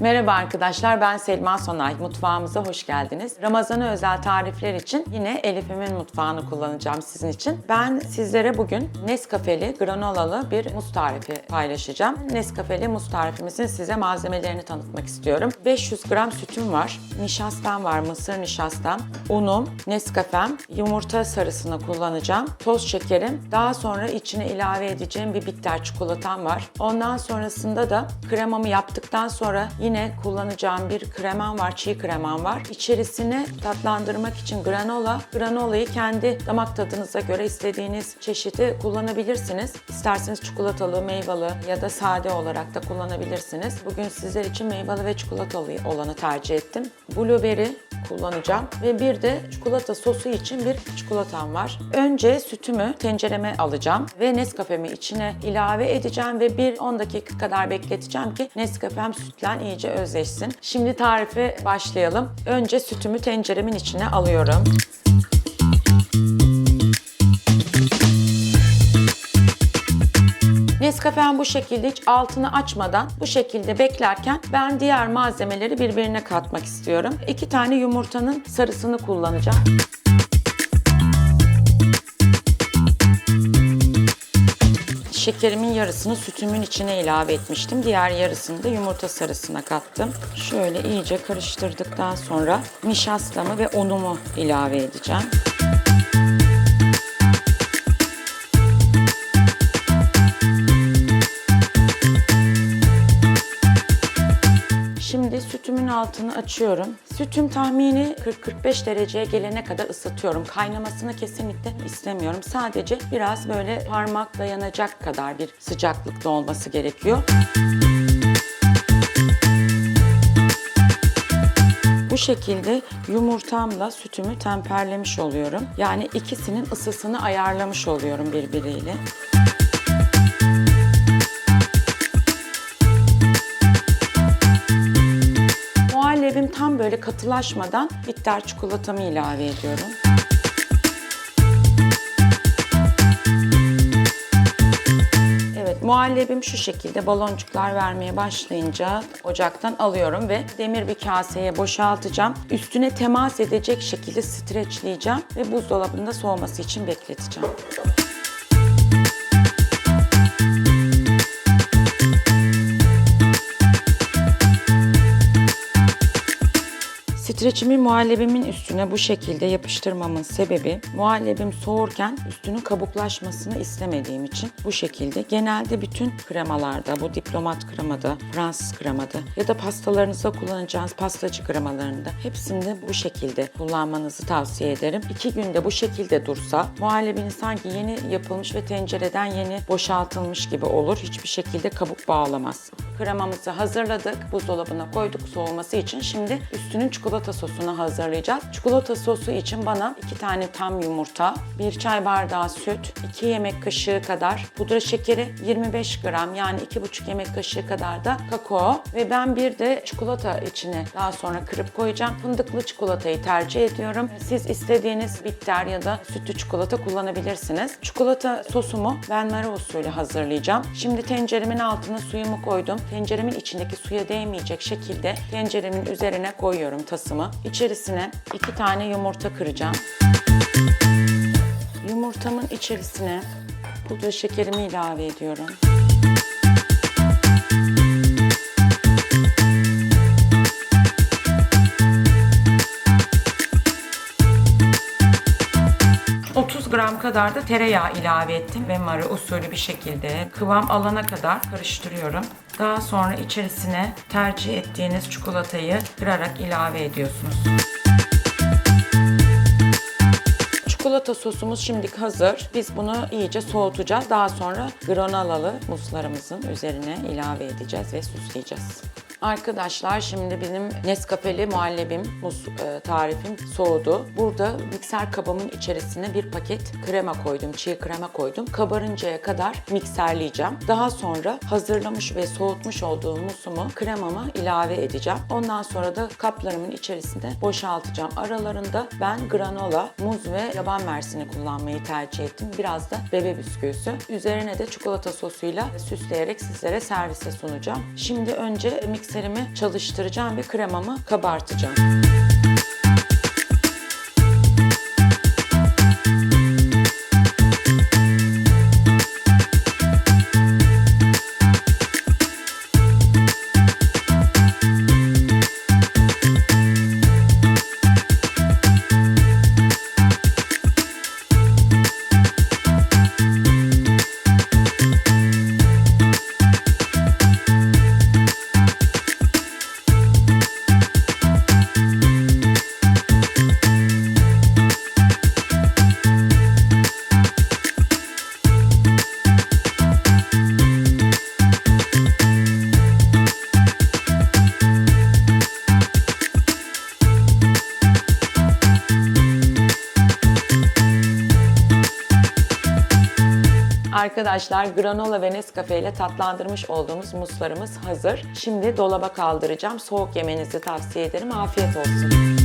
Merhaba arkadaşlar ben Selma Sonay. Mutfağımıza hoş geldiniz. Ramazan'a özel tarifler için yine Elif'imin mutfağını kullanacağım sizin için. Ben sizlere bugün Nescafe'li granolalı bir muz tarifi paylaşacağım. Nescafe'li muz tarifimizin size malzemelerini tanıtmak istiyorum. 500 gram sütüm var, nişastam var, mısır nişastam, unum, Nescafe'm, yumurta sarısını kullanacağım, toz şekerim, daha sonra içine ilave edeceğim bir bitter çikolatam var. Ondan sonrasında da kremamı yaptıktan sonra yine kullanacağım bir kremam var, çiğ kremam var. İçerisine tatlandırmak için granola, granolayı kendi damak tadınıza göre istediğiniz çeşidi kullanabilirsiniz. İsterseniz çikolatalı, meyveli ya da sade olarak da kullanabilirsiniz. Bugün sizler için meyveli ve çikolatalı olanı tercih ettim. Blueberry kullanacağım ve bir de çikolata sosu için bir çikolatam var. Önce sütümü tencereme alacağım ve Nescafe'mi içine ilave edeceğim ve bir 10 dakika kadar bekleteceğim ki Nescafe'm sütle iyice özleşsin. Şimdi tarife başlayalım. Önce sütümü tenceremin içine alıyorum. Nescafe'm bu şekilde hiç altını açmadan bu şekilde beklerken ben diğer malzemeleri birbirine katmak istiyorum. İki tane yumurtanın sarısını kullanacağım. Şekerimin yarısını sütümün içine ilave etmiştim. Diğer yarısını da yumurta sarısına kattım. Şöyle iyice karıştırdıktan sonra nişastamı ve unumu ilave edeceğim. Şimdi sütümün altını açıyorum. Sütüm tahmini 40-45 dereceye gelene kadar ısıtıyorum. Kaynamasını kesinlikle istemiyorum. Sadece biraz böyle parmak dayanacak kadar bir sıcaklıkta olması gerekiyor. Bu şekilde yumurtamla sütümü temperlemiş oluyorum. Yani ikisinin ısısını ayarlamış oluyorum birbiriyle. Tam böyle katılaşmadan bitter çikolatamı ilave ediyorum. Evet, muhallebim şu şekilde baloncuklar vermeye başlayınca ocaktan alıyorum ve demir bir kaseye boşaltacağım. Üstüne temas edecek şekilde streçleyeceğim ve buzdolabında soğuması için bekleteceğim. Streçimi muhallebimin üstüne bu şekilde yapıştırmamın sebebi muhallebim soğurken üstünün kabuklaşmasını istemediğim için bu şekilde genelde bütün kremalarda bu diplomat kremada, Fransız kremada ya da pastalarınızda kullanacağınız pastacı kremalarında hepsinde bu şekilde kullanmanızı tavsiye ederim. İki günde bu şekilde dursa muhallebiniz sanki yeni yapılmış ve tencereden yeni boşaltılmış gibi olur. Hiçbir şekilde kabuk bağlamaz. Kremamızı hazırladık. Buzdolabına koyduk soğuması için. Şimdi üstünün çikolata sosunu hazırlayacağız. Çikolata sosu için bana iki tane tam yumurta, bir çay bardağı süt, iki yemek kaşığı kadar pudra şekeri, 25 gram yani iki buçuk yemek kaşığı kadar da kakao ve ben bir de çikolata içine daha sonra kırıp koyacağım. Fındıklı çikolatayı tercih ediyorum. Siz istediğiniz bitter ya da sütlü çikolata kullanabilirsiniz. Çikolata sosumu benmari usulü hazırlayacağım. Şimdi tenceremin altına suyumu koydum. Tenceremin içindeki suya değmeyecek şekilde tenceremin üzerine koyuyorum tasımı. İçerisine iki tane yumurta kıracağım. Yumurtamın içerisine pudra şekerimi ilave ediyorum. Kadar da tereyağı ilave ettim ve marı usulü bir şekilde kıvam alana kadar karıştırıyorum. Daha sonra içerisine tercih ettiğiniz çikolatayı kırarak ilave ediyorsunuz. Çikolata sosumuz şimdilik hazır. Biz bunu iyice soğutacağız. Daha sonra granolalı muzlarımızın üzerine ilave edeceğiz ve süsleyeceğiz. Arkadaşlar şimdi benim Nescafe'li muhallebim, muz e, tarifim soğudu. Burada mikser kabımın içerisine bir paket krema koydum, çiğ krema koydum. Kabarıncaya kadar mikserleyeceğim. Daha sonra hazırlamış ve soğutmuş olduğum muzumu kremama ilave edeceğim. Ondan sonra da kaplarımın içerisinde boşaltacağım. Aralarında ben granola, muz ve yaban mersini kullanmayı tercih ettim. Biraz da bebe bisküvisi. Üzerine de çikolata sosuyla süsleyerek sizlere servise sunacağım. Şimdi önce mikser mikserimi çalıştıracağım ve kremamı kabartacağım. Arkadaşlar granola ve Nescafe ile tatlandırmış olduğumuz muslarımız hazır. Şimdi dolaba kaldıracağım. Soğuk yemenizi tavsiye ederim. Afiyet olsun.